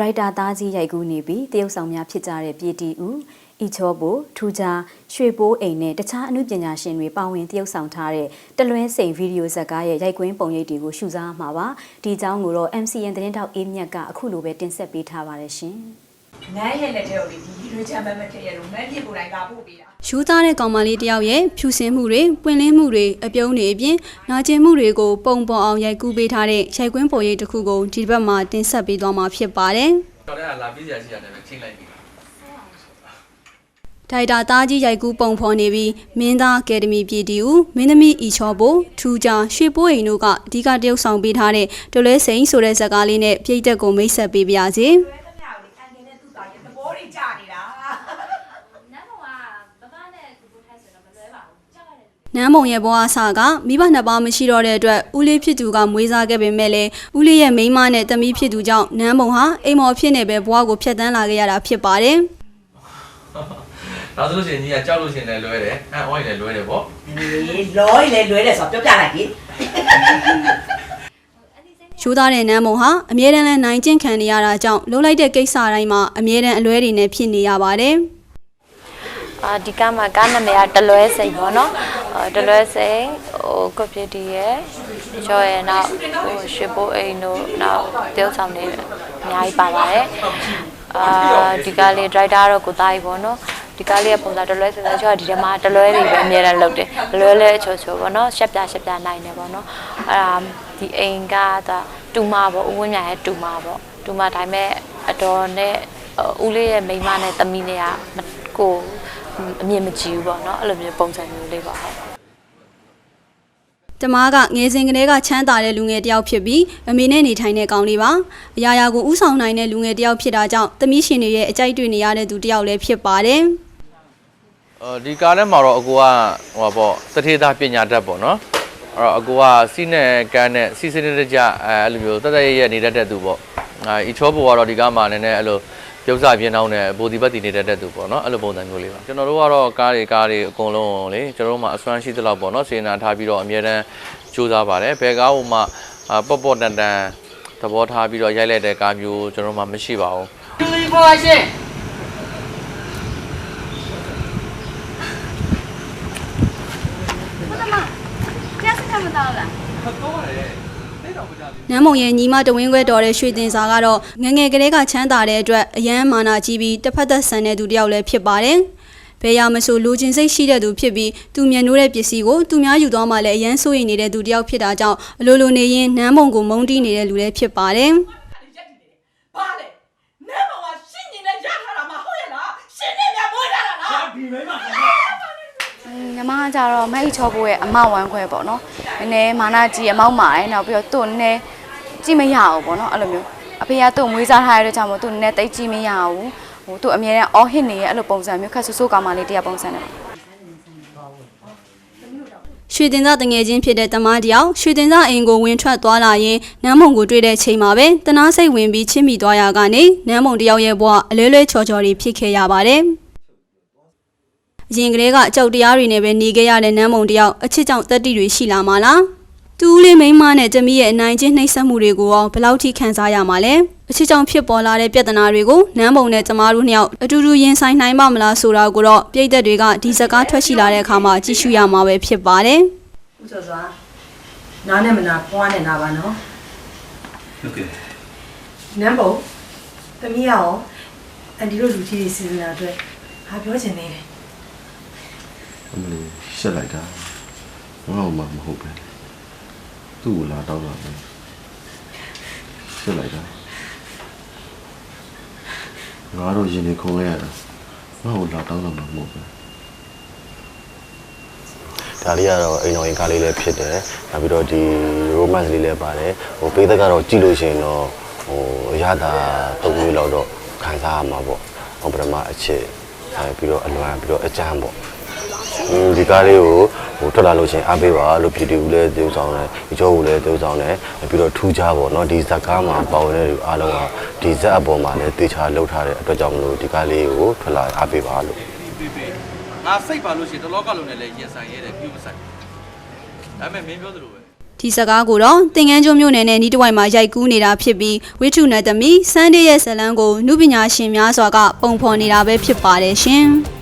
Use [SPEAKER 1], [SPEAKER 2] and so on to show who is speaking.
[SPEAKER 1] ရိုက်တာသားကြီးရိုက်ကူးနေပြီးတရုတ်ဆောင်များဖြစ်ကြတဲ့ပြည်တီဦးဤချောဘိုထူဂျာရွှေပိုးအိမ်နဲ့တခြားအမှုပညာရှင်တွေပါဝင်တရုတ်ဆောင်ထားတဲ့တလွဲစိန်ဗီဒီယိုဇာတ်ကားရဲ့ရိုက်ကွင်းပုံရိပ်တွေကိုရှုစားမှာပါဒီအကြောင်းကိုတော့ MCN သတင်းတောက်အေးမြတ်ကအခုလိုပဲတင်ဆက်ပေးထားပါတယ်ရှင်
[SPEAKER 2] ငန်းရဲ့လက်ထဲကိုလေဒီဗီဒီယိုချမ်းမမထည့်ရတော့မန်းပြစ်ကိုယ်တိုင်ကပို့ပေးတာ
[SPEAKER 3] ယူသားတဲ့ကောင်မလေးတယောက်ရဲ့ဖြူစင်မှုတွေပွင့်လင်းမှုတွေအပြုံးတွေအပြင်နာကျင်မှုတွေကိုပုံပေါ်အောင်ရိုက်ကူးပေးထားတဲ့ရိုက်ကွင်းပုံရိပ်တစ်ခုကိုဒီဘက်မှာတင်ဆက်ပေးသွားမှာဖြစ်ပါတယ်။
[SPEAKER 4] တော်တဲ့ကလာပြီးစရာရှိရတယ်ပဲချိန်လိုက်ပြီ
[SPEAKER 3] ဒိုက်တာသားကြီးရိုက်ကူးပုံဖော်နေပြီးမင်းသားအကယ်ဒမီပြည်တီဦးမင်းသမီးဤချောဘိုထူဂျာရွှေပိုးအိမ်တို့ကအဓိကတရုပ်ဆောင်ပေးထားတဲ့ဒလဲစိန်ဆိုတဲ့ဇာတ်ကားလေးနဲ့ပြည်သက်ကိုမိတ်ဆက်ပေးပါရစေ
[SPEAKER 2] လွဲသမျှကိုလေအန်ကင်နဲ့သူ့သားရဲ့သဘောတွေကြနေတာ
[SPEAKER 5] နန်းမောကဘဘနဲ့ကိုကိုထိုက်ဆိုတော့မလွဲပါဘူးကြောက်ရတယ်
[SPEAKER 3] နန်းမုံရဲ့ဘဝအစကမိဘနှစ်ပါးမရှိတော့တဲ့အတွက်ဦးလေးဖြစ်သူကမွေးစားခဲ့ပေမဲ့လည်းဦးလေးရဲ့မိန်းမနဲ့တမီးဖြစ်သူကြောင့်နန်းမုံဟာအိမ်မော်ဖြစ်နေပဲဘဝကိုဖျက်ဆီးလာခဲ့ရတာဖြစ်ပါတယ်။
[SPEAKER 4] ဒါဆိုလို့ရှိရင်ညီကကြောက်လို့ရှိရင်လည်းလွဲတယ်အန်ဝိုင်းလည်းလွဲတယ်ပေါ့
[SPEAKER 2] အေးလောရီလေလွဲတယ်ဆိုတော့ပြောပြလိုက်ပြီ
[SPEAKER 3] ရိုးသားတဲ့နန်းမုံဟာအမြဲတမ်းလဲနိုင်ကျင့်ခံနေရတာကြောင့်လှုပ်လိုက်တဲ့ကိစ္စတိုင်းမှာအမြဲတမ်းအလွဲတွေနဲ့ဖြစ်နေရပါတယ်။
[SPEAKER 5] အာဒီကမှာကားနာမည်ကတလွဲစိန်ပေါ့နော် အာတလွဲစိန်ဟိုကွန်ပျူတာရဲ့ကျော်ရဲ့နောက်ဟိုရွှေဘိုးအိမ်တို့နောက်တရုပ်ဆောင်တွေအများကြီးပါပါတယ်အာဒီကားလေးဒရိုက်တာတော့ကိုသားကြီးပေါ့နော်ဒီကားလေးရဲ့ပုံစံတလွဲဆိုတော့ကျော်ဒီထဲမှာတလွဲတွေပဲအများနဲ့လုပ်တယ်တလွဲလဲအချိုချိုပေါ့နော်ရှက်ပြရှက်ပြနိုင်တယ်ပေါ့နော်အဲ့ဒါဒီအိမ်ကဒါတူမပေါ့ဦးဝင်းမြရဲ့တူမပေါ့တူမဒါပေမဲ့အတော်နဲ့ဦးလေးရဲ့မိန်းမနဲ့သမီးနဲ့က ကိုအမြင်မကြည့်ဘူးပေါ့နော်အဲ့လိုမျိုးပုံစံမျိုးလေးပါဟုတ်
[SPEAKER 3] တမားကငယ်စဉ်ကလေးကချမ်းသာတဲ့လူငယ်တစ်ယောက်ဖြစ်ပြီးအမေနဲ့နေထိုင်တဲ့ကောင်လေးပါအရာရာကိုဥဆောင်နိုင်တဲ့လူငယ်တစ်ယောက်ဖြစ်တာကြောင့်သမီးရှင်တွေရဲ့အကြိုက်တွေ့နေရတဲ့သူတစ်ယောက်လည်းဖြစ်ပါတယ်
[SPEAKER 4] အော်ဒီကားထဲမှာတော့အကူကဟိုပါပေါ့တထေသားပညာတတ်ပေါ့နော်အဲ့တော့အကူကစီးနဲ့ကန်းနဲ့စီးစနစ်တကျအဲအဲ့လိုမျိုးတသက်ရရနေတတ်တဲ့သူပေါ့အာအီချောဘူကတော့ဒီကားမှာနည်းနည်းအဲ့လို ရုပ်စာပြင်းအောင်နဲ့ဘူဒီဘတ်တီနေတတ်တဲ့သူပေါ့နော်အဲ့လိုပုံစံမျိုးလေးပါကျွန်တော်တို့ကတော့ကားတွေကားတွေအကုန်လုံးလေကျွန်တော်တို့မှာအစွမ်းရှိသလောက်ပေါ့နော်စေနာထားပြီးတော့အများတန်းစူးစမ်းပါတယ်ဘယ်ကားဟိုမှာအာပေါ့ပေါ့တန်တန်သဘောထားပြီးတော့ရိုက်လိုက်တဲ့ကားမျိုးကျွန်တော်တို့မှာမရှိပါဘူး
[SPEAKER 3] န န်းမုံရဲ့ညီမတဝင်းခွဲတော်တဲ့ရွှေတင်စာကတော့ငယ်ငယ်ကလေးကချမ်းသာတဲ့အတွက်အယမ်းမာနာကြီးပြီးတစ်ဖက်သက်ဆန်တဲ့သူတစ်ယောက်လည်းဖြစ်ပါတယ်ဘယ်ရမဆိုလူချင်းစိတ်ရှိတဲ့သူဖြစ်ပြီးသူမြန်နိုးတဲ့ပစ္စည်းကိုသူများယူသွားမှလည်းအယမ်းစိုးရိမ်နေတဲ့သူတစ်ယောက်ဖြစ်တာကြောင့်အလိုလိုနေရင်နန်းမုံကိုမုန်းတီးနေတဲ့လူလည်းဖြစ်ပါတယ်
[SPEAKER 2] ဘာလဲနန်းမောကရှင်းနေနဲ့ရထားတာမဟုတ်ရဲ့လားရှင်းနေမြမွေးထားတာလားဒီမိမ
[SPEAKER 6] ညီမကကြတော့မအိတ်ချောဖို့ရဲ့အမဝမ်းခွဲပေါ့နော်နည်းနည်းမာနာကြီးအမောက်မာတယ်နောက်ပြီးတော့သူ့နည်းနည်းကြည့်မရအောင်ပေါ့နော်အဲ့လိုမျိုးအဖေကသူ့မွေးစားထားရတဲ့ကြောင့်မို့သူ့နည်းနည်းတိတ်ကြည့်မရအောင်ဟိုသူ့အမြဲတမ်းအော်ဟစ်နေရဲ့အဲ့လိုပုံစံမျိုးခက်ဆူဆူကောင်မလေးတရားပုံစံနဲ့
[SPEAKER 3] ရွှေတင်သားတငယ်ချင်းဖြစ်တဲ့တမားတယောက်ရွှေတင်သားအိမ်ကိုဝင်ထွက်သွားလာရင်နန်းမုံကိုတွေ့တဲ့ချိန်မှာပဲတနာစိတ်ဝင်ပြီးချစ်မိသွားရကနေနန်းမုံတယောက်ရဲ့ဘဝအလဲလဲချော်ချော်တွေဖြစ်ခဲ့ရပါတယ်။ အရင်ကလေးကအကြောက်တရားတွေနဲ့ပဲနေခဲ့ရတဲ့နန်းမုံတယောက်အချစ်ကြောင့်တက်တီတွေရှိလာမှာလား။တူးလေးမိန်းမနဲ့တမီးရဲ့အနိုင်ချင်းနှိပ်စက်မှုတွေကိုရောဘယ်လောက်ထိခံစားရမှာလဲ။အချစ်ကြောင့်ဖြစ်ပေါ်လာတဲ့ပြဿနာတွေကိုနန်းမုံနဲ့ကျမတို့နှစ်ယောက်အတူတူရင်ဆိုင်နိုင်ပါမလားဆိုတာကိုတော့ပြည်သက်တွေကဒီစကားထွက်ရှိလာတဲ့အခါမှာကြည့်ရှုရမှာပဲဖြစ်ပါတယ်။
[SPEAKER 7] ဦးစောစွာနားနဲ့မနာပွားနေတာပါနော်
[SPEAKER 8] ဟုတ်ကဲ့
[SPEAKER 7] နမ်ဘုံသမီးရောအန်ဒီတို့လူကြီးတွေစီစဉ်တာအတွက်ဟာပြောချင်နေတယ်
[SPEAKER 8] အမလေးရှက်လိုက်တာငါ့မှာမဟုတ်ပဲသူ့ကိုလာတောင်းတာပဲရှက်လိုက်တာငါတို့ရင်နေခုံလဲရတာငါ့ကိုလာတောင်းတာမှမဟုတ်ပဲ
[SPEAKER 9] ဒါလေးကတော့အိမ်တော်ရင်ကားလေးလည်းဖြစ်တယ်နောက်ပြီးတော့ဒီ romance လေးလည်းပါတယ်ဟိုပေးသက်ကတော့ကြည့်လို့ရှိရင်တော့ဟိုအရသာသုံးမျိုးလောက်တော့ခံစားရမှာပေါ့ဟိုပထမအချစ်အဲပြီးတော့အလွမ်းပြီးတော့အကြမ်းပေါ့อืม ဒီကားလေးကိုဟိုထွက်လာလို့ရှင်အားပေးပါလို့ပြည်သူဦးလည်းတိုးဆောင်တယ်ဒီကျော်ဦးလည်းတိုးဆောင်တယ်ပြီးတော့ထူးခြားပေါ့နော်ဒီဇက်ကားမှာပါဝင်တဲ့လူအားလုံးကဒီဇက်အပေါ်မှာလည်းတေချာလှုပ်ထားတဲ့အတွက်ကြောင့်မလို့ဒီကားလေးကိုထွက်လာအားပေးပါလို့
[SPEAKER 4] ငါစိတ်ပါလို့ရှင်တလောကလုံးနဲ့လည်းရင်ဆိုင်ရဲတယ်ပြုမဆိုင်ဒါပေမဲ့မင်းပြောသလိုပဲ
[SPEAKER 3] ဒီစကားကိုတော့သင်္ကန်းကျွန်းမြို့နယ်နဲ့နီးတဝိုက်မှာရိုက်ကူးနေတာဖြစ်ပြီးဝိထုနတ်သမီးစန်းတေးရဲ့ဇလန်းကိုနုပညာရှင်များစွာကပုံဖော်နေတာပဲဖြစ်ပါတယ်ရှင်။